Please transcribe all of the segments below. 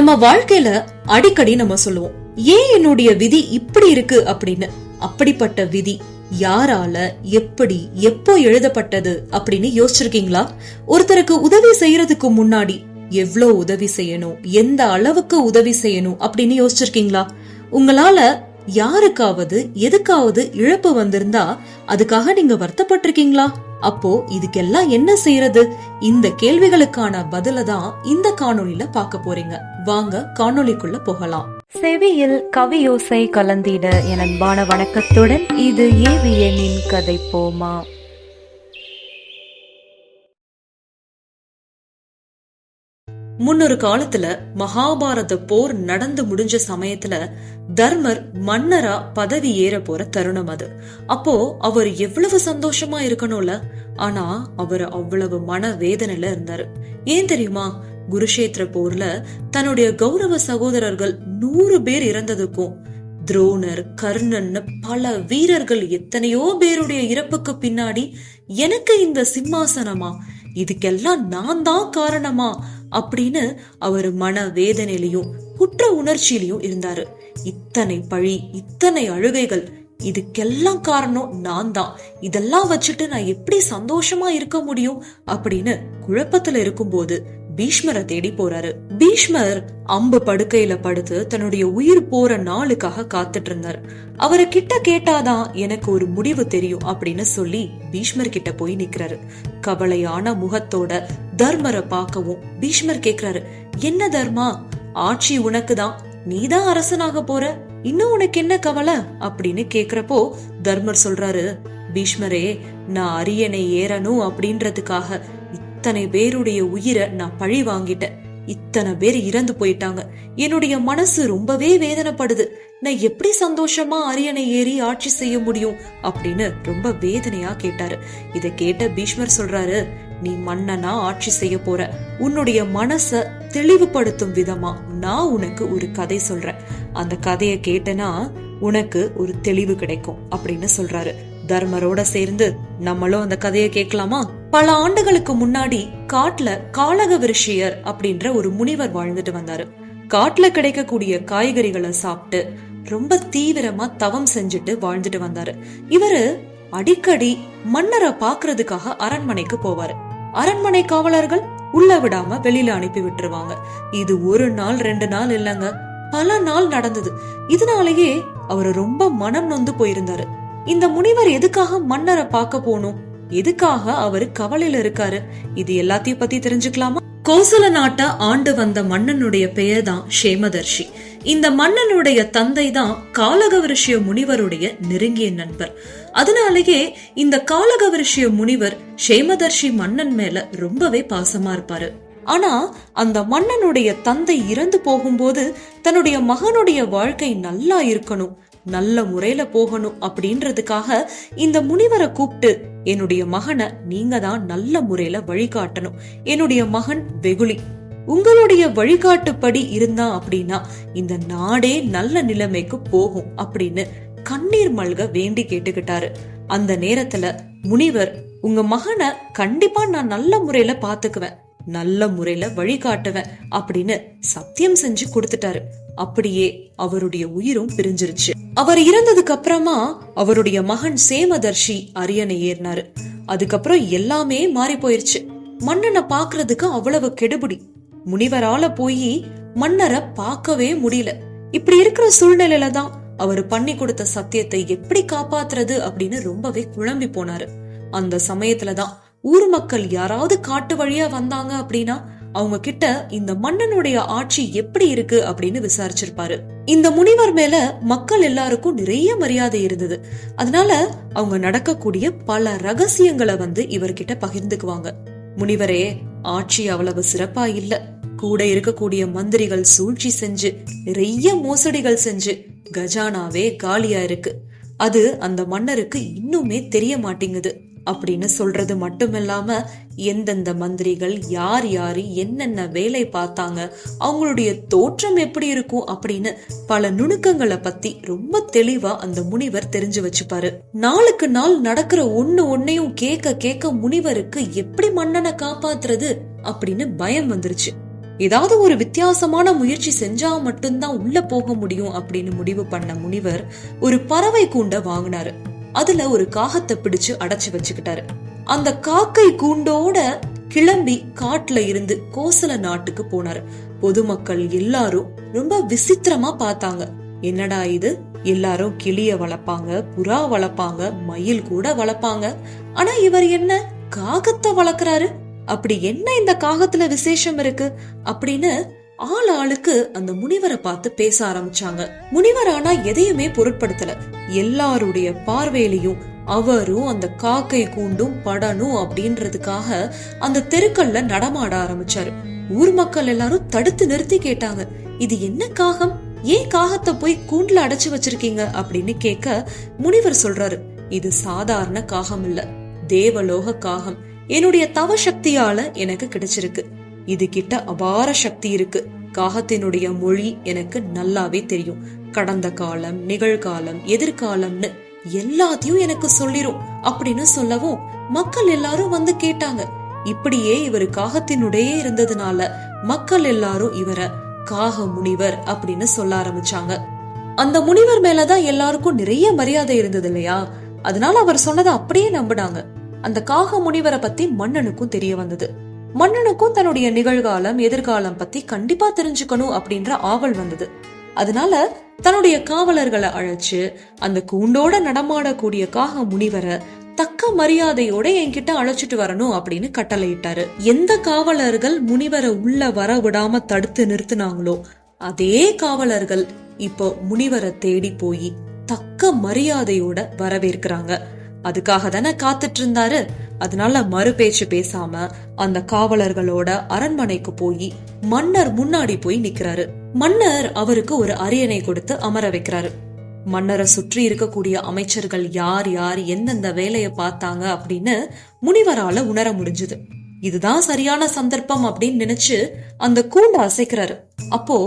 நம்ம வாழ்க்கையில அடிக்கடி நம்ம சொல்லுவோம் ஏன் என்னுடைய விதி இப்படி இருக்கு? அப்படின்னு. அப்படிப்பட்ட விதி யாரால எப்படி எப்போ எழுதப்பட்டது அப்படின்னு யோசிச்சிருக்கீங்களா? ஒருத்தருக்கு உதவி செய்யறதுக்கு முன்னாடி எவ்ளோ உதவி செய்யணும் எந்த அளவுக்கு உதவி செய்யணும் அப்படின்னு யோசிச்சிருக்கீங்களா? உங்களால யாருக்காவது எதுக்காவது இழப்பு வந்திருந்தா அதுக்காக நீங்க வருத்தப்பட்டிருக்கீங்களா? அப்போ இதுக்கெல்லாம் என்ன செய்யறது? இந்த கேள்விகளுக்கான பதில தான் இந்த காணொளியில பார்க்க போறீங்க. வாங்க காணொளிக்குள்ள போகலாம். செவியில் கவியோசை கலந்திட என் அன்பான வணக்கத்துடன் இது ஏவியனின் கதை போமா. முன்னொரு காலத்துல மகாபாரத போர் நடந்து முடிஞ்ச சமயத்துல தர்மர் மன்னரா பதவி ஏற போற தருணம் அது. அப்போ அவர் எவ்வளவு சந்தோஷமா இருக்கணும்ல? ஆனா அவர் அவ்வளவு மன வேதனையில இருந்தாரு. ஏன் தெரியுமா? குருஷேத்திர போர்ல தன்னுடைய கௌரவ சகோதரர்கள் நூறு பேர் இறந்ததுக்கும் துரோணர் கர்ணன்னு பல வீரர்கள் எத்தனையோ பேருடைய இறப்புக்கு பின்னாடி எனக்கு இந்த சிம்மாசனமா? இதுக்கெல்லாம் நான் தான் காரணமா? அப்படின்னு அவர் மன வேதனையிலையும் குற்ற உணர்ச்சியிலையும் இருந்தாரு. இத்தனை பழி இத்தனை அழுகைகள் இதுக்கெல்லாம் காரணம் நான் தான். இதெல்லாம் வச்சுட்டு நான் எப்படி சந்தோஷமா இருக்க முடியும்? அப்படின்னு குழப்பத்துல இருக்கும்போது பீஷ்மரை தேடி போறாரு. பீஷ்மர் அம்பு படுக்கையில படுத்து தன்னுடைய உயிர் போற நாளுக்காக காத்துட்டு இருந்தார் அவரை கிட்ட கேட்டாதான் எனக்கு ஒரு முடிவு தெரியும் அப்படின்னு சொல்லி பீஷ்மர் கிட்ட போய் நிக்கிறாரு. கவலையான முகத்தோட தர்மரை பார்க்கவும் பீஷ்மர் கேக்குறாரு என்ன தர்மா? ஆட்சி உனக்குதான். நீதான் அரசனாக போற. இன்னும் உனக்கு என்ன கவலை? அப்படின்னு கேக்குறப்போ தர்மர் சொல்றாரு பீஷ்மரே நான் அரியணை ஏறணும் அப்படின்றதுக்காக இத்தனை பேருடைய உயிரை நான் பழி வாங்கிட்டேன். இத்தனை பேர் இறந்து போயிட்டாங்க. என்னுடைய மனசு ரொம்பவே வேதனைப்படுது. நான் எப்படி சந்தோஷமா அரியணை ஏறி ஆட்சி செய்ய முடியும் அப்படின்னு ரொம்ப வேதனையா கேட்டாரு. இதை கேட்ட பீஷ்மர் சொல்றாரு நீ மன்னனா ஆட்சி செய்ய போற. உன்னுடைய மனச தெளிவுபடுத்தும் விதமா நான் உனக்கு ஒரு கதை சொல்றேன். அந்த கதைய கேட்டனா உனக்கு ஒரு தெளிவு கிடைக்கும் அப்படின்னு சொல்றாரு. தர்மரோட சேர்ந்து நம்மளும் அந்த கதையை கேட்கலாமா? பல ஆண்டுகளுக்கு முன்னாடி காட்டுல காளக விருஷியர் அப்படின்ற ஒரு முனிவர் வாழ்ந்துட்டு வந்தாரு. காட்டுல கிடைக்கக்கூடிய காய்கறிகளை சாப்பிட்டு ரொம்ப தீவிரமா தவம் செஞ்சுட்டு வாழ்ந்துட்டு வந்தாரு. இவரு அடிக்கடி மன்னரை பாக்குறதுக்காக அரண்மனைக்கு போவாரு. அரண்மனை காவலர்கள் உள்ள விடாம வெளியில அனுப்பி விட்டுருவாங்க. இது ஒரு நாள் ரெண்டு நாள் இல்லங்க. பல நாள் நடந்தது. இதனாலேயே அவர் ரொம்ப மனம் நொந்து போயிருந்தாரு. இந்த முனிவர் எதுக்காக மன்னரை பார்க்க போனோம் எதுக்காக அவரு கவலையில இருக்காரு? இது எல்லாத்தையும் பத்தி தெரிஞ்சுக்கலாமா? கோசல நாட்டை ஆண்டு வந்த மன்னனுடைய பெயர் தான் ஷேமதர்ஷி. இந்த மன்னனுடைய தந்தை தான் காலகவரிஷிய முனிவருடைய நெருங்கிய நண்பர். அதனாலேயே இந்த காலகவரிஷிய முனிவர் ஷேமதர்ஷி மன்னன் மேல ரொம்பவே பாசமா இருப்பாரு. ஆனா அந்த மன்னனுடைய தந்தை இறந்து போகும்போது தன்னுடைய மகனுடைய வாழ்க்கை நல்லா இருக்கணும். நல்ல முறையில போகணும் அப்படின்றதுக்காக இந்த முனிவரை கூப்பிட்டு என்னுடைய மகனை நீங்க தான் நல்ல முறையில வழிகாட்டணும். என்னுடைய மகன் வெகுளி. உங்களுடைய வழிகாட்டுப்படி இருந்தா அப்படின்னா இந்த நாடே நல்ல நிலைமைக்கு போகும் அப்படின்னு கண்ணீர் மல்க வேண்டி கேட்டுக்கிட்டாரு. அந்த நேரத்துல முனிவர் உங்க மகனை கண்டிப்பா நான் நல்ல முறையில பாத்துக்குவேன். நல்ல முறையில வழிகாட்டுவேன் அப்படின்னு சத்தியம் செஞ்சு கொடுத்துட்டாரு. அப்படியே அவருடைய உயிரும் பிரிஞ்சிருச்சு. அவர் இறந்ததுக்கு அப்புறமா அவருடைய மகன் சேமதர்ஷி அரியணை ஏறினாரு. அதுக்கப்புறம் எல்லாமே மாறி போயிருச்சு. மன்னனை பாக்குறதுக்கு அவ்வளவு கெடுபிடி. முனிவரால போய் மன்னரை பார்க்கவே முடியல. இப்படி இருக்கிற சூழ்நிலையில தான் அவர் பண்ணி கொடுத்த சத்தியத்தை எப்படி காப்பாத்துறது அப்படின்னு ரொம்பவே குழம்பி போனாரு. அந்த சமயத்துலதான் ஊர் மக்கள் யாராவது காட்டு வழியா வந்தாங்க அப்படின்னா அவங்க கிட்ட இந்த மன்னனுடைய ஆட்சி எப்படி இருக்கு அப்படின்னு விசாரிச்சிருப்பாரு. இந்த முனிவர் மேல மக்கள் எல்லாருக்கும் நிறைய மரியாதை இருந்தது. அதனால அவங்க நடக்கக்கூடிய பல ரகசியங்களை வந்து இவர்கிட்ட பகிர்ந்துக்குவாங்க. முனிவரே ஆட்சி அவ்வளவு சிறப்பா இல்ல. கூட இருக்கக்கூடிய மந்திரிகள் சூழ்ச்சி செஞ்சு நிறைய மோசடிகள் செஞ்சு கஜானாவே காலியா இருக்கு. அது அந்த மன்னருக்கு இன்னுமே தெரிய மாட்டேங்குது. அப்படின்னு சொல்றது மட்டுமில்லாம எந்தெந்த மந்திரிகள் யார் யாரு என்னென்ன வேலை பார்த்தாங்க அவங்களுடைய தோற்றம் எப்படி இருக்கும் அப்படின்னு பல நுணுக்கங்களை பத்தி ரொம்ப தெளிவா அந்த முனிவர் தெரிஞ்சு வச்சுப்பாரு. நாளுக்கு நாள் நடக்கிற ஒண்ணு ஒன்னையும் கேட்க கேட்க முனிவருக்கு எப்படி மன்னனை காப்பாத்துறது அப்படின்னு பயம் வந்துருச்சு. ஏதாவது ஒரு வித்தியாசமான முயற்சி செஞ்சா மட்டும்தான் உள்ள போக முடியும் அப்படின்னு முடிவு பண்ண முனிவர் ஒரு பறவை கூண்ட வாங்கினாரு. அதுல ஒரு காகத்தை பிடிச்சு அடைச்சு வச்சுக்கிட்டாரு. அந்த காக்கை கூண்டோட கிளம்பி காட்டுல இருந்து கோசல நாட்டுக்கு போனாரு. பொதுமக்கள் எல்லாரும் ரொம்ப விசித்திரமா பார்த்தாங்க. என்னடா இது? எல்லாரும் கிளிய வளர்ப்பாங்க புறா வளர்ப்பாங்க மயில் கூட வளர்ப்பாங்க. ஆனா இவர் என்ன? காகத்தை வளர்க்கறாரு? அப்படி என்ன இந்த காகத்துல விசேஷம் இருக்கு? அப்படின்னு ஆள் ஆளுக்கு அந்த முனிவரை பார்த்து பேச ஆரம்பிச்சாங்க. முனிவர் ஆனா எதையுமே பொருட்படுத்தல. எல்லாருடைய பார்வையிலையும் அவரும் அந்த காக்கை கூண்டும் படணும் அப்படின்றதுக்காக அந்த தெருக்கல்ல நடமாட ஆரம்பிச்சாரு. ஊர் மக்கள் எல்லாரும் தடுத்து நிறுத்தி கேட்டாங்க. இது என்ன காகம்? ஏன் காகத்தை போய் கூண்டுல அடைச்சு வச்சிருக்கீங்க? அப்படின்னு கேட்க முனிவர் சொல்றாரு. இது சாதாரண காகம் இல்ல தேவலோக காகம். என்னுடைய தவ சக்தியால எனக்கு கிடைச்சிருக்கு. இது கிட்ட அபார சக்தி இருக்கு. காகத்தினுடைய மொழி எனக்கு நல்லாவே தெரியும். கடந்த காலம் நிகழ்காலம் எதிர்காலம்னு எல்லாத்தையும் எனக்கு சொல்லிரும். அப்படின்னு சொல்லவும் மக்கள் எல்லாரும் வந்து கேட்டாங்க. இப்படியே இவர் காகத்தினுடைய இருந்ததுனால மக்கள் எல்லாரும் இவர காக முனிவர் அப்படின்னு சொல்ல ஆரம்பிச்சாங்க. அந்த முனிவர் மேலதான் எல்லாருக்கும் நிறைய மரியாதை இருந்தது இல்லையா? அதனால அவர் சொன்னதை அப்படியே நம்பினாங்க. அந்த காக முனிவரை பத்தி மன்னனுக்கும் தெரிய வந்தது. மன்னனுக்கும் தன்னுடைய நிகழ்காலம் எதிர்காலம் பத்தி கண்டிப்பா தெரிஞ்சுக்கணும் அப்படின்ற ஆவல் வந்தது. அதனால தன்னுடைய காவலர்களை அழைச்சு அந்த கூண்டோட நடமாடக்கூடிய காக முனிவரை தக்க மரியாதையோட என்கிட்ட அழைச்சிட்டு வரணும் அப்படின்னு கட்டளையிட்டாரு. எந்த காவலர்கள் முனிவரை உள்ள வர விடாம தடுத்து நிறுத்தினாங்களோ அதே காவலர்கள் இப்போ முனிவரை தேடி போய் தக்க மரியாதையோட வரவேற்கிறாங்க. அதுக்காக தானே காத்துட்டு இருந்தாரு. அதனால மறு பேச்சு பேசாம அந்த காவலர்களோட அரண்மனைக்கு போய் மன்னர் முன்னாடி போய் நிக்கிறாரு. மன்னர் அவருக்கு ஒரு அரியணை கொடுத்து அமர வைக்கிறாரு. மன்னரை சுற்றி இருக்கக்கூடிய அமைச்சர்கள் யார் யார் எந்தெந்த வேலையை பார்த்தாங்க அப்படின்னு முனிவரால உணர முடிஞ்சது. இதுதான் சரியான சந்தர்ப்பம் அப்படின்னு நினைச்சு அந்த கூண்டை அசைக்கிறாரு. அப்போ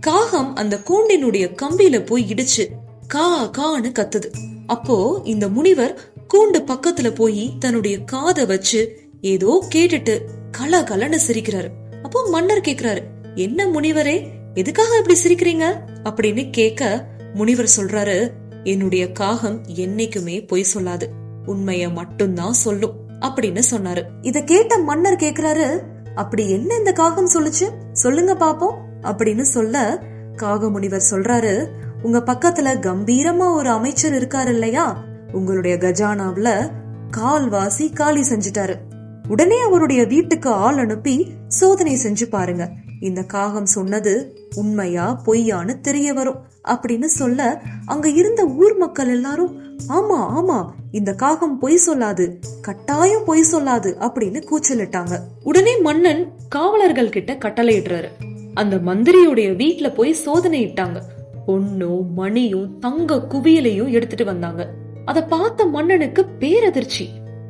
காகம் அந்த கூண்டினுடைய கம்பியில போய் இடிச்சு கா கான்னு கத்துது. அப்போ இந்த முனிவர் கூண்டு பக்கத்துல போய் தன்னுடைய காத வச்சு ஏதோ கேட்டுட்டு கல கலன்னு சிரிக்கிறாரு. அப்போ மன்னர் கேக்குறாரு என்ன முனிவரே எதுக்காக இப்படி சிரிக்கிறீங்க? அப்படின்னு கேட்க முனிவர் சொல்றாரு என்னுடைய காகம் என்னைக்குமே பொய் சொல்லாது உண்மைய மட்டும்தான் சொல்லும் அப்படின்னு சொன்னாரு. இத கேட்ட மன்னர் கேக்குறாரு அப்படி என்ன இந்த காகம் சொல்லுச்சு? சொல்லுங்க பாப்போம் அப்படின்னு சொல்ல காக முனிவர் சொல்றாரு உங்க பக்கத்துல கம்பீரமா ஒரு அமைச்சர் இருக்காரு இல்லையா உங்களுடைய கஜானாவுல கால்வாசி காலி செஞ்சுட்டாரு. உடனே அவருடைய வீட்டுக்கு ஆள் அனுப்பி சோதனை செஞ்சு பாருங்க. இந்த காகம் சொன்னது உண்மையா பொய்யான்னு தெரிய வரும் அப்படின்னு சொல்ல அங்க இருந்த ஊர் மக்கள் எல்லாரும் ஆமா ஆமா இந்த காகம் பொய் சொல்லாது கட்டாயம் பொய் சொல்லாது அப்படின்னு கூச்சலிட்டாங்க. உடனே மன்னன் காவலர்கள் கிட்ட கட்டளையிடுறாரு. அந்த மந்திரியுடைய வீட்டுல போய் சோதனை இட்டாங்க. பொண்ணும் மணியும் தங்க குவியலையும் எடுத்துட்டு வந்தாங்க. அத பார்த்த மன்னனுக்கு பேரதிர்ச்சி.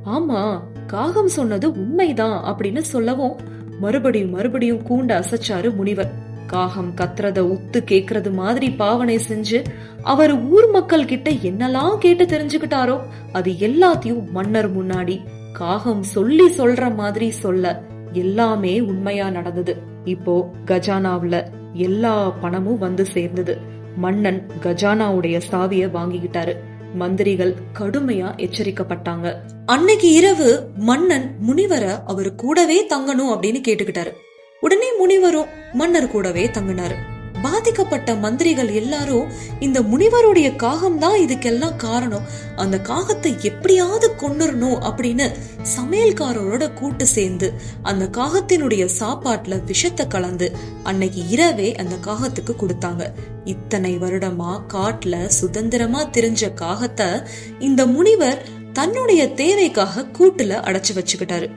ஆமா காகம் சொன்னது உண்மைதான் அப்படின்னு சொல்லவும் மறுபடியும் மறுபடியும் கூண்ட அசைச்சாரு முனிவர். காகம் கத்துறத உத்து கேக்குறது மாதிரி பாவனை செஞ்சு அவர் ஊர் மக்கள் கிட்ட என்னெல்லாம் கேட்டு தெரிஞ்சுக்கிட்டாரோ அது எல்லாத்தையும் மன்னர் முன்னாடி காகம் சொல்லி சொல்ற மாதிரி சொல்ல எல்லாமே உண்மையா நடந்தது. இப்போ கஜானாவுல எல்லா பணமும் வந்து சேர்ந்தது. மன்னன் கஜானாவுடைய சாவிய வாங்கிக்கிட்டாரு. மந்திரிகள் கடுமையா எச்சரிக்கப்பட்டாங்க. அன்னைக்கு இரவு மன்னன் முனிவரை அவர் கூடவே தங்கணும் அப்படின்னு கேட்டுக்கிட்டாரு. உடனே முனிவரும் மன்னர் கூடவே தங்கினாரு. பாதிக்கப்பட்ட மந்திரிகள் எல்லாரும் இந்த முனிவருடைய காகம் தான் இதுக்கெல்லாம் காரணம். அந்த காகத்தை எப்படியாவது கொண்டுடணும் அப்படின்னு சமையல்காரரோட கூட்டு சேர்ந்து அந்த காகத்தினுடைய சாப்பாட்டுல விஷத்தை கலந்து அன்னைக்கு இரவே அந்த காகத்துக்கு கொடுத்தாங்க. இத்தனை வருடமா காட்டுல சுதந்திரமா திரிஞ்ச காகத்தை இந்த முனிவர் தன்னுடைய தேவைக்காக கூட்டுல அடைச்சு வச்சுக்கிட்டாரு.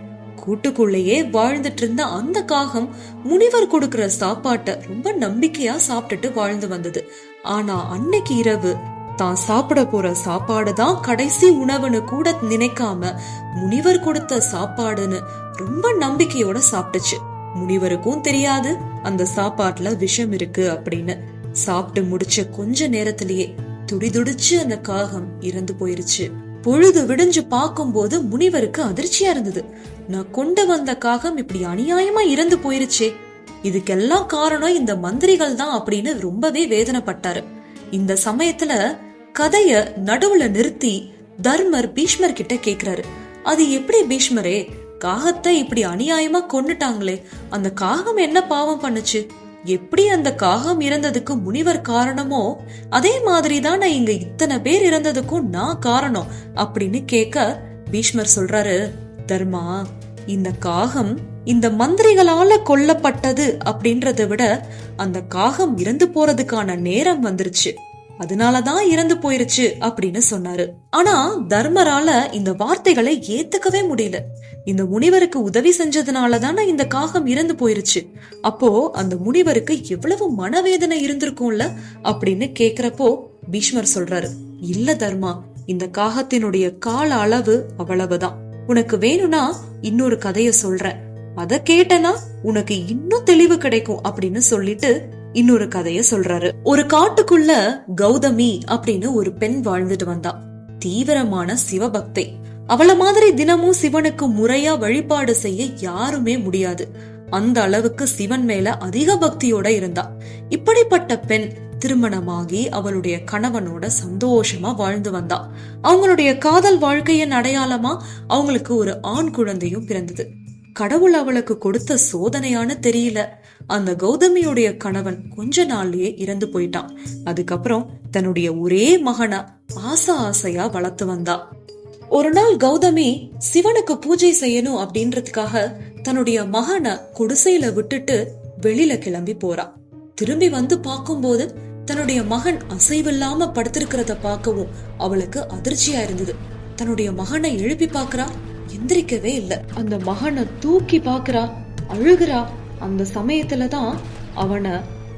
கூட்டுக்குள்ளேயே வாழ்ந்துட்டு இருந்த அந்த காகம் முனிவர் கொடுக்கிற சாப்பாட்டை ரொம்ப நம்பிக்கையா சாப்பிட்டுட்டு வாழ்ந்து வந்தது. ஆனா அன்னைக்கு இரவு தான் சாப்பிட போற சாப்பாடு தான் கடைசி உணவுன்னு கூட நினைக்காம முனிவர் கொடுத்த சாப்பாடுன்னு ரொம்ப நம்பிக்கையோட சாப்பிட்டுச்சு. முனிவருக்கும் தெரியாது அந்த சாப்பாட்டுல விஷம் இருக்கு அப்படின்னு. சாப்பிட்டு முடிச்ச கொஞ்ச நேரத்திலேயே துடிதுடிச்சு அந்த காகம் இறந்து போயிருச்சு. பொழுது விடிஞ்சு பார்க்கும்போது முனிவருக்கு அதிர்ச்சியா இருந்தது. நான் கொண்டு வந்த காகம் இப்படி அநியாயமா இறந்து போயிருச்சே. இதுக்கெல்லாம் காரணம் இந்த மந்திரிகள் தான் அப்படின்னு ரொம்பவே வேதனைப்பட்டாரு. இந்த சமயத்துல கதைய நடுவுல நிறுத்தி தர்மர் பீஷ்மர் கிட்ட கேக்குறாரு. அது எப்படி பீஷ்மரே காகத்தை இப்படி அநியாயமா கொன்னுட்டாங்களே அந்த காகம் என்ன பாவம் பண்ணுச்சு? எப்படி அந்த காகம் இறந்ததுக்கு முனிவர் காரணமோ அதே மாதிரி தான் இங்க இத்தனை பேர் இறந்ததுக்கும் நான் காரணம் அப்படின்னு கேட்க பீஷ்மர் சொல்றாரு தர்மா இந்த காகம் இந்த மந்திரிகளால கொல்லப்பட்டது அப்படின்றத விட அந்த காகம் இறந்து போறதுக்கான நேரம் வந்துருச்சு. அதனாலதான் இறந்து போயிருச்சு அப்படின்னு சொன்னாரு. ஆனா தர்மரால இந்த வார்த்தைகளை ஏத்துக்கவே முடியல. இந்த முனிவருக்கு உதவி செஞ்சதுனால தானே இந்த காகம் இறந்து போயிருச்சு. அப்போ அந்த முனிவருக்கு எவ்வளவு மனவேதனை இருந்திருக்கும்ல அப்படின்னு கேக்குறப்போ பீஷ்மர் சொல்றாரு இல்ல தர்மா இந்த காகத்தினுடைய கால அளவு அவ்வளவுதான். உனக்கு வேணும்னா இன்னொரு கதைய சொல்றேன். அத கேட்டனா உனக்கு இன்னும் தெளிவு கிடைக்கும் அப்படின்னு சொல்லிட்டு இன்னொரு கதைய சொல்றாரு. ஒரு காட்டுக்குள்ள கௌதமி அப்படின்னு ஒரு பெண் வாழ்ந்துட்டு வந்தா. தீவிரமான சிவபக்தை. அவள மாதிரி தினமும் சிவனுக்கு முறையா வழிபாடு செய்ய யாருமே முடியாது. அந்த அளவுக்கு சிவன் மேல அதிக பக்தியோட இருந்தா. இப்படிப்பட்ட பெண் திருமணமாகி அவளுடைய கணவனோட சந்தோஷமா வாழ்ந்து வந்தா. அவங்களுடைய காதல் வாழ்க்கையின் அடையாளமா அவங்களுக்கு ஒரு ஆண் குழந்தையும் பிறந்தது. கடவுள் அவளுக்கு கொடுத்த சோதனையான்னு தெரியல. அந்த கௌதமியுடைய கணவன் கொஞ்ச நாள்லயே இறந்து போயிட்டான். அதுக்கப்புறம் தன்னுடைய ஒரே மகனை ஆசை ஆசையா வளர்த்து வந்தா. ஒரு நாள் கௌதமி சிவனுக்கு பூஜை செய்யணும் அப்படின்றதுக்காக தன்னுடைய மகனை குடிசையில விட்டுட்டு வெளியில கிளம்பி போறா. திரும்பி வந்து பார்க்கும்போது தன்னுடைய மகன் அசைவில்லாம படுத்திருக்கிறத பார்க்கவும் அவளுக்கு அதிர்ச்சியா இருந்தது. தன்னுடைய மகனை எழுப்பி பாக்குறா எந்திரிக்கவே இல்ல. அந்த மகனை தூக்கி பாக்குறா அழுகுறா அந்த சமயத்துல தான் அவனை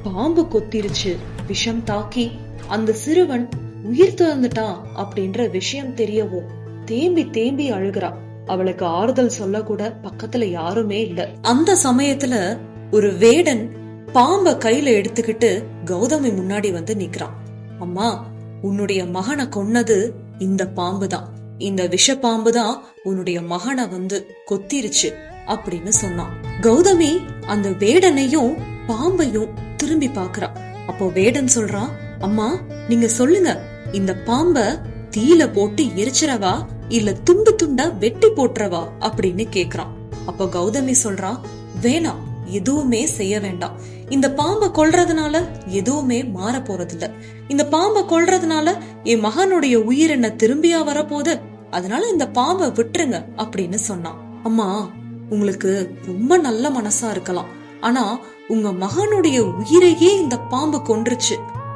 பாம்பு கொத்திருச்சு விஷம் தாக்கி. அந்த சிறுவன் உயிர் திறந்துட்டான் அப்படின்ற விஷயம் தெரியவும் தேம்பி தேம்பி அழுகுறா. அவளுக்கு ஆறுதல் சொல்ல கூட பக்கத்துல யாருமே இல்ல. அந்த சமயத்துல ஒரு வேடன் பாம்ப கையில எடுத்துக்கிட்டு கௌதமி முன்னாடி வந்து நிக்கிறான். அம்மா உன்னுடைய மகனை கொன்னது இந்த பாம்பு தான். இந்த விஷ பாம்பு தான் உன்னுடைய மகனை வந்து கொத்திருச்சு. அப்படின்னு சொன்னான். கௌதமி அந்த வேடனையும் பாம்பையும் திரும்பி பாக்குறா அப்போ வேடன் சொல்றான் அம்மா நீங்க சொல்லுங்க இந்த பாம்ப தீல போட்டு எரிச்சிரவா இல்ல துண்டு துண்டா வெட்டி போட்டுறவா? அப்படின்னு கேக்குறான். அப்ப கௌதமி சொல்றான் வேணாம் எதுவுமே செய்ய வேண்டாம். இந்த பாம்பை கொல்றதுனால எதுவுமே மாற போறதில்ல. இந்த பாம்பை கொல்றதுனால என் மகனுடைய உயிர் என்ன திரும்பியா வரப்போகுது? அதனால இந்த பாம்பை விட்டுருங்க அப்படின்னு சொன்னான். அம்மா உங்களுக்கு ரொம்ப நல்ல மனசா இருக்கலாம். ஆனா உங்க மகனுடைய உயிரையே இந்த பாம்பு கொன்றுச்சு.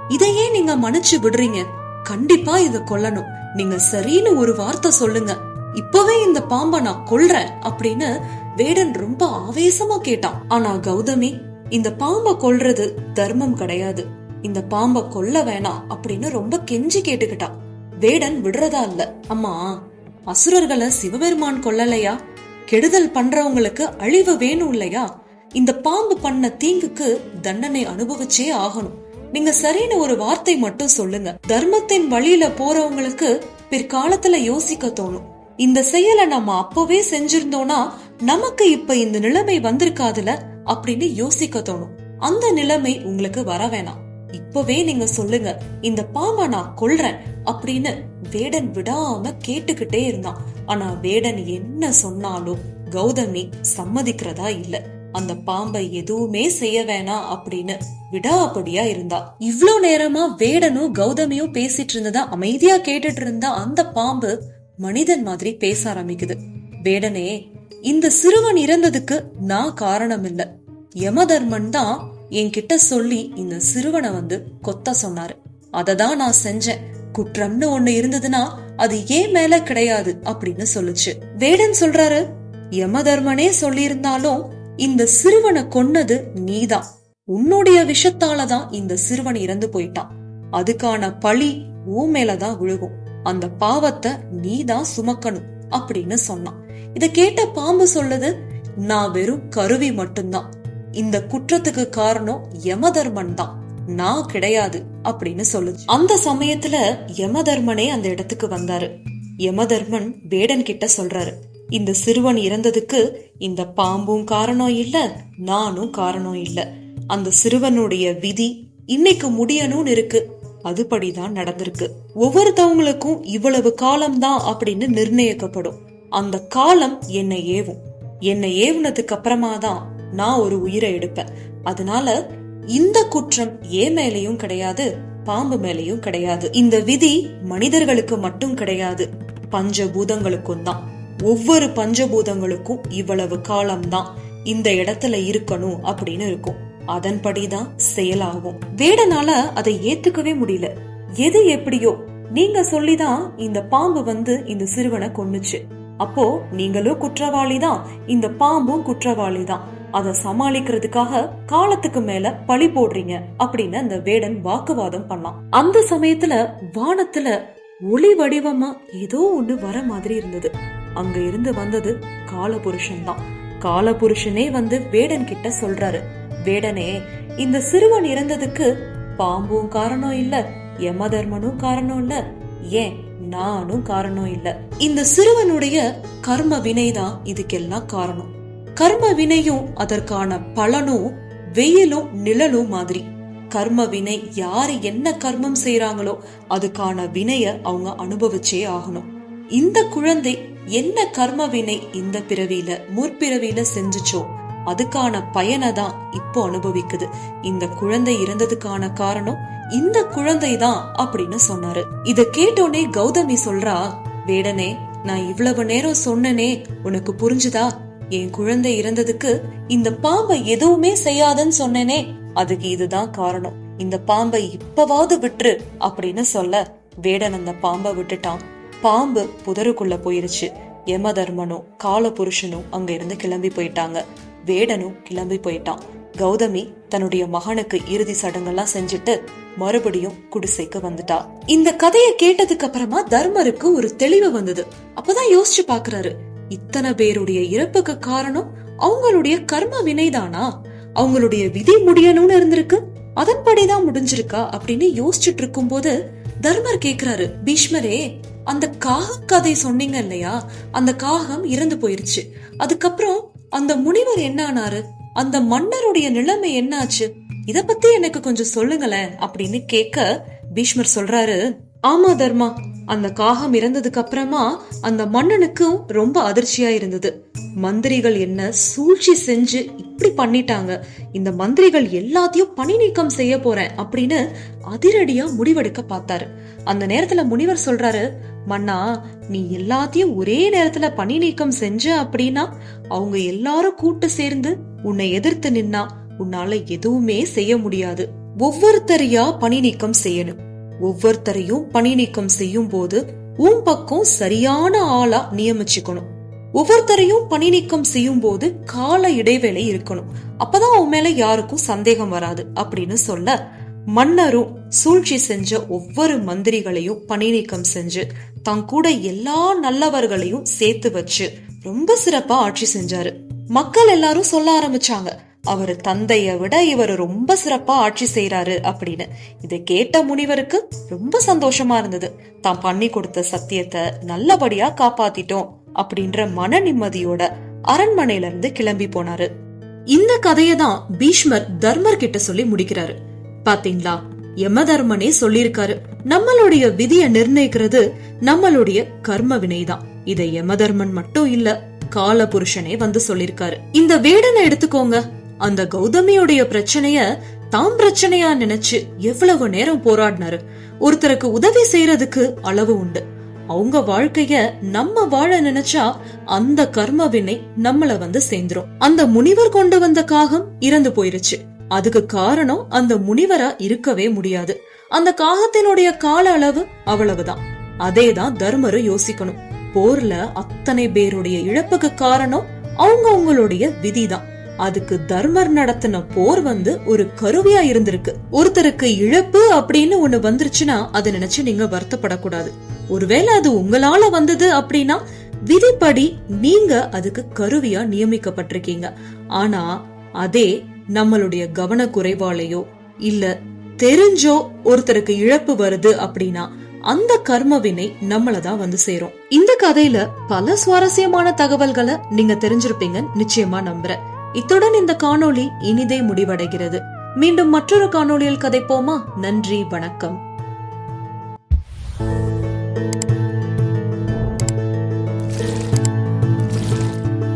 இதையே நீங்க மன்னிச்சு விடுறீங்க. கண்டிப்பா இத கொல்லணும். நீங்க சரின்னு ஒரு வார்த்தை சொல்லுங்க. இப்பவே இந்த பாம்பை நான் கொல்றேன் அப்படின்னு வேடன் ரொம்ப ஆவேசமா கேட்டான். ஆனா கௌதமி இந்த பாம்ப கொல்றது தர்மம் கிடையாது. இந்த பாம்பை கொல்ல வேணாம் அப்படின்னு ரொம்ப கெஞ்சி கேட்டுக்கிட்டான். வேடன் விடுறதா இல்ல. அம்மா அசுரர்களை சிவபெருமான் கொல்லலையா? கெடுதல் பண்றவங்களுக்கு அழிவு வேணும் இல்லையா? இந்த பாம்பு பண்ண தீங்குக்கு தண்டனை அனுபவிச்சே ஆகணும். நீங்க சரின்னு ஒரு வார்த்தை மட்டும் சொல்லுங்க. தர்மத்தின் வழியில போறவங்களுக்கு பிற்காலத்துல யோசிக்க தோணும். இந்த செயலை நம்ம அப்பவே செஞ்சிருந்தோம்னா நமக்கு இப்ப இந்த நிலைமை வந்திருக்காதுல அப்படின்னு யோசிக்க தோணும். அந்த நிலைமை உங்களுக்கு வர வேணாம். இப்பவே நீங்க சொல்லுங்க இந்த பாம்பை நான் கொல்றேன் அப்படின்னு வேடன் விடாம கேட்டுக்கிட்டே இருந்தான். ஆனா வேடன் என்ன சொன்னாலும் கௌதமி சம்மதிக்கிறதா இல்ல. அந்த பாம்பை எதுவுமே செய்ய வேணாம் அப்படின்னு விடாப்படியா இருந்தா. இவ்ளோ நேரமா வேடனும் கௌதமியும் பேசிட்டு இருந்ததா அமைதியா கேட்டுட்டு இருந்தா அந்த பாம்பு மனிதன் மாதிரி பேச ஆரம்பிக்குது. வேடனே இந்த சிறுவன் இறந்ததுக்கு நான் காரணம் இல்ல. யமதர்மன் தான் என்கிட்ட சொல்லி இந்த சிறுவனை வந்து கொத்த சொன்னாரு. அததான் நான் செஞ்சேன். குற்றம்னு ஒண்ணு இருந்ததுன்னா அது ஏன் மேல கிடையாது அப்படின்னு சொல்லுச்சு. வேடன் சொல்றாரு யமதர்மனே சொல்லியிருந்தாலும் இந்த சிறுவனை கொன்னது நீதான். உன்னுடைய விஷத்தாலதான் இந்த சிறுவன் இறந்து போயிட்டான். அதுக்கான பழி ஊ மேலதான் விழுகும். அந்த பாவத்தை நீதான் சுமக்கணும் அப்படின்னு சொன்னான். இத கேட்ட பாம்பு சொல்லுது நான் வெறும் கருவி மட்டும்தான். இந்த குற்றத்துக்கு காரணம் யமதர்மன் தான். நான் கிடையாது அப்படின்னு சொல்லுது அந்த சமயத்துல யமதர்மனே அந்த இடத்துக்கு வந்தாரு. யமதர்மன் வேடன் கிட்ட சொல்றாரு இந்த சிறுவன் இறந்ததுக்கு இந்த பாம்பும் காரணம் இல்ல நானும் காரணம் இல்ல. அந்த சிறுவனுடைய விதி இன்னைக்கு முடியணும்னு இருக்கு. அதுபடிதான் நடந்திருக்கு. ஒவ்வொருத்தவங்களுக்கும் இவ்வளவு காலம்தான் அப்படின்னு நிர்ணயிக்கப்படும். அந்த காலம் என்னை ஏவும். என்னை ஏவுனதுக்கு அப்புறமா தான் நான் ஒரு உயிரை எடுப்பேன். அதனால இந்த குற்றம் ஏ மேலையும் கிடையாது பாம்பு மேலையும் கிடையாது. இந்த விதி மனிதர்களுக்கு மட்டும் கிடையாது பஞ்சபூதங்களுக்கும் தான். ஒவ்வொரு பஞ்சபூதங்களுக்கும் இவ்வளவு காலம்தான் இந்த இடத்துல இருக்கணும் அப்படின்னு இருக்கும். அதன்படிதான் செயலாகும். வேடனால அதை ஏத்துக்கவே முடியல. எது எப்படியோ நீங்க சொல்லிதான் இந்த பாம்பு வந்து இந்த சிறுவனை கொன்னுச்சு. அப்போ நீங்களும் குற்றவாளி தான் இந்த பாம்பும் குற்றவாளி தான் அதை சமாளிக்கிறதுக்காக காலத்துக்கு மேல பழி போடுறீங்க அப்படின்னு அந்த வேடன் வாக்குவாதம் பண்ணான். அந்த சமயத்துல வானத்துல ஒளி வடிவமா ஏதோ ஒண்ணு வர மாதிரி இருந்தது. அங்க இருந்து வந்தது காலபுருஷன் தான் காலபுருஷனே வந்து வேடன் கிட்ட சொல்றாரு. வேடனே இந்த சிறுவன் இறந்ததுக்கு பாம்பும் காரணம் இல்ல யமதர்மனும் காரணம் இல்ல. ஏன்? நானும் காரணம் இல்ல. இந்த சிறுவனுடைய கர்ம வினைதான் இதுக்கெல்லாம் காரணம். கர்ம வினையும் அதற்கான பலனும் வெயிலும் நிழலும் மாதிரி. கர்ம வினை யாரு என்ன கர்மம் செய்யறாங்களோ அதுக்கான வினைய அவங்க அனுபவிச்சே ஆகணும். இந்த குழந்தை என்ன கர்ம வினை இந்த பிறவியில முற்பிறவியில செஞ்சுச்சோ அதுக்கான பயனை தான் இப்போ அனுபவிக்குது. இந்த குழந்தை இறந்ததுக்கான காரணம் இந்த குழந்தை தான் அப்படின்னு சொன்னாரு. இத கேட்டோனே கௌதமி சொல்றா வேடனே நான் இவ்வளவு நேரம் சொன்னனே உனக்கு புரிஞ்சுதா? என் குழந்தை இறந்ததுக்கு இந்த பாம்பை எதுவுமே செய்யாதுன்னு சொன்னேனே அதுக்கு இதுதான் காரணம். இந்த பாம்பை இப்பவாவது விட்டுரு அப்படின்னு சொல்ல வேடன் அந்த பாம்பை விட்டுட்டான். பாம்பு புதருக்குள்ள போயிருச்சு. யமதர்மனும் காலபுருஷனும் அங்க இருந்து கிளம்பி போயிட்டாங்க. வேடனும் கிளம்பி போயிட்டான். கௌதமி தன்னுடைய மகனுக்கு இறுதி சடங்கெல்லாம் செஞ்சுட்டு மறுபடியும் குடிசைக்கு வந்துட்டா. இந்த கதையை கேட்டதுக்கு அப்புறமா தர்மருக்கு ஒரு தெளிவு வந்தது. அப்பதான் யோசிச்சு பாக்குறாரு. இத்தனை பேருடைய இறப்புக்கு காரணம் அவங்களுடைய கர்ம வினைதானா? அவங்களுடைய விதி முடியணும்னு இருந்திருக்கு. அதன்படிதான் முடிஞ்சிருக்கா அப்படின்னு யோசிச்சுட்டு இருக்கும் போது தர்மர் கேக்குறாரு பீஷ்மரே அந்த காக கதை சொன்னீங்க இல்லையா? அந்த காகம் இறந்து போயிருச்சு. அதுக்கப்புறம் அந்த முனிவர் என்ன ஆனாரு? அந்த மன்னருடைய நிலைமை என்னாச்சு? இத பத்தி எனக்கு கொஞ்சம் சொல்லுங்களேன் அப்படின்னு கேட்க பீஷ்மர் சொல்றாரு ஆமா தர்மா அந்த காகம் இறந்ததுக்கு அப்புறமா அந்த மன்னனுக்கும் ரொம்ப அதிர்ச்சியா இருந்தது. மந்திரிகள் என்ன சூழ்ச்சி செஞ்சு இப்படி பண்ணிட்டாங்க. இந்த மந்திரிகள் எல்லாத்தையும் பணி நீக்கம் செய்ய போறேன் அப்படின்னு அதிரடியா முடிவெடுக்க பார்த்தாரு. அந்த நேரத்துல முனிவர் சொல்றாரு மன்னா நீ எல்லாத்தையும் ஒரே நேரத்துல பணி நீக்கம் செஞ்ச அப்படின்னா அவங்க எல்லாரும் கூட்டு சேர்ந்து உன்னை எதிர்த்து நின்னா உன்னால எதுவுமே செய்ய முடியாது. ஒவ்வொருத்தரையா பணி நீக்கம் செய்யணும். ஒவ்வொருத்தரையும் பணி நீக்கம் செய்யும் போது உன் பக்கம் சரியான ஆளா நியமிச்சுக்கணும். ஒவ்வொருத்தரையும் பணி நீக்கம் செய்யும் போது கால இடைவேளை இருக்கணும். அப்பதான் உன் மேல யாருக்கும் சந்தேகம் வராது அப்படின்னு சொல்ல மன்னரும் சூழ்ச்சி செஞ்ச ஒவ்வொரு மந்திரிகளையும் பணி நீக்கம் செஞ்சு தன் கூட எல்லா நல்லவர்களையும் சேர்த்து வச்சு ரொம்ப சிறப்பா ஆட்சி செஞ்சாரு. மக்கள் எல்லாரும் சொல்ல ஆரம்பிச்சாங்க அவர் தந்தையை விட இவர் ரொம்ப சிறப்பா ஆட்சி செய்யறாரு அப்படின்னு. இதை கேட்ட முனிவருக்கு ரொம்ப சந்தோஷமா இருந்தது. தான் பண்ணி கொடுத்த சத்தியத்தை நல்லபடியா காப்பாத்திட்டோம் அப்படின்ற மன நிம்மதியோட அரண்மனையில இருந்து கிளம்பி போனாரு. இந்த கதையை தான் பீஷ்மர் தர்மர் கிட்ட சொல்லி முடிக்கிறாரு. பாத்தீங்களா? யமதர்மனே சொல்லியிருக்காரு. நம்மளுடைய விதிய நிர்ணயிக்கிறது நம்மளுடைய கர்ம வினைதான் இதை யமதர்மன் மட்டும் இல்ல கால புருஷனே வந்து சொல்லிருக்காரு இந்த வேடனை எடுத்துக்கோங்க. அந்த கௌதமியுடைய பிரச்சனைய தாம் பிரச்சனையா நினைச்சு எவ்வளவு நேரம் போராடினாரு? ஒருத்தருக்கு உதவி செய்யறதுக்கு அளவு உண்டு. அவங்க வாழ்க்கைய நம்ம வாழ நினைச்சா அந்த கர்ம வினை நம்மள வந்து சேர்ந்துரும். அந்த முனிவர் கொண்டு வந்த காகம் இறந்து போயிருச்சு. அதுக்கு காரணம் அந்த முனிவரா இருக்கவே முடியாது. அந்த காகத்தினுடைய கால அளவு அவ்வளவுதான். அதேதான் தர்மரும் யோசிக்கணும். போர்ல அத்தனை பேருடைய இழப்புக்கு காரணம் அவங்க அவங்களுடைய விதிதான். அதுக்கு தர்மர் நடத்தின போர் வந்து ஒரு கருவியா இருந்திருக்கு. ஒருத்தருக்கு இழப்பு அப்படின்னு ஒண்ணு வந்துருச்சுன்னா அதை நினைச்சு நீங்க வருத்தப்படக்கூடாது. ஒருவேளை அது உங்களால வந்தது அப்படின்னா விதிப்படி நீங்க அதுக்கு கருவியா நியமிக்கப்பட்டிருக்கீங்க. ஆனா அதே நம்மளுடைய கவன குறைவாலேயோ இல்ல தெரிஞ்சோ ஒருத்தருக்கு இழப்பு வருது அப்படின்னா அந்த கர்ம வினை நம்மள தான் வந்து சேரும். இந்த கதையில பல சுவாரஸ்யமான தகவல்களை நீங்க தெரிஞ்சிருப்பீங்கன்னு நிச்சயமா நம்புறேன். இத்துடன் இந்த காணொளி இனிதே முடிவடைகிறது. மீண்டும் மற்றொரு காணொளியில் கதைப்போமா? நன்றி வணக்கம்.